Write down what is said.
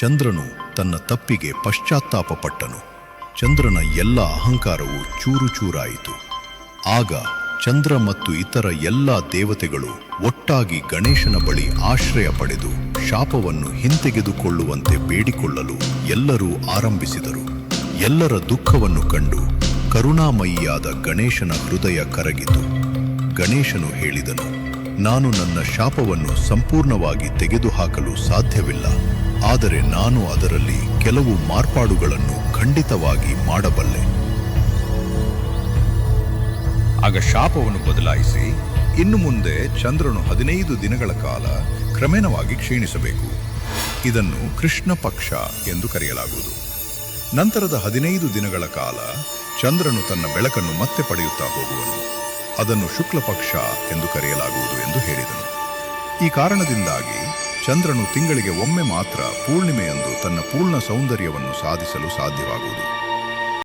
ಚಂದ್ರನು ತನ್ನ ತಪ್ಪಿಗೆ ಪಶ್ಚಾತ್ತಾಪಪಟ್ಟನು. ಚಂದ್ರನ ಎಲ್ಲ ಅಹಂಕಾರವು ಚೂರು ಚೂರಾಯಿತು. ಆಗ ಚಂದ್ರ ಮತ್ತು ಇತರ ಎಲ್ಲ ದೇವತೆಗಳು ಒಟ್ಟಾಗಿ ಗಣೇಶನ ಬಳಿ ಆಶ್ರಯ ಪಡೆದು ಶಾಪವನ್ನು ಹಿಂತೆಗೆದುಕೊಳ್ಳುವಂತೆ ಬೇಡಿಕೊಳ್ಳಲು ಎಲ್ಲರೂ ಆರಂಭಿಸಿದರು. ಎಲ್ಲರ ದುಃಖವನ್ನು ಕಂಡು ಕರುಣಾಮಯಿಯಾದ ಗಣೇಶನ ಹೃದಯ ಕರಗಿತು. ಗಣೇಶನು ಹೇಳಿದನು, ನಾನು ನನ್ನ ಶಾಪವನ್ನು ಸಂಪೂರ್ಣವಾಗಿ ತೆಗೆದುಹಾಕಲು ಸಾಧ್ಯವಿಲ್ಲ. ಆದರೆ ನಾನು ಅದರಲ್ಲಿ ಕೆಲವು ಮಾರ್ಪಾಡುಗಳನ್ನು ಖಂಡಿತವಾಗಿ ಮಾಡಬಲ್ಲೆ. ಆಗ ಶಾಪವನ್ನು ಬದಲಾಯಿಸಿ ಇನ್ನು ಮುಂದೆ ಚಂದ್ರನು ಹದಿನೈದು ದಿನಗಳ ಕಾಲ ಕ್ರಮೇಣವಾಗಿ ಕ್ಷೀಣಿಸಬೇಕು. ಇದನ್ನು ಕೃಷ್ಣ ಪಕ್ಷ ಎಂದು ಕರೆಯಲಾಗುವುದು. ನಂತರದ ಹದಿನೈದು ದಿನಗಳ ಕಾಲ ಚಂದ್ರನು ತನ್ನ ಬೆಳಕನ್ನು ಮತ್ತೆ ಪಡೆಯುತ್ತಾ ಹೋಗುವನು. ಅದನ್ನು ಶುಕ್ಲ ಪಕ್ಷ ಎಂದು ಕರೆಯಲಾಗುವುದು ಎಂದು ಹೇಳಿದನು. ಈ ಕಾರಣದಿಂದಾಗಿ ಚಂದ್ರನು ತಿಂಗಳಿಗೆ ಒಮ್ಮೆ ಮಾತ್ರ ಪೂರ್ಣಿಮೆಯಂದು ತನ್ನ ಪೂರ್ಣ ಸೌಂದರ್ಯವನ್ನು ಸಾಧಿಸಲು ಸಾಧ್ಯವಾಗುವುದು.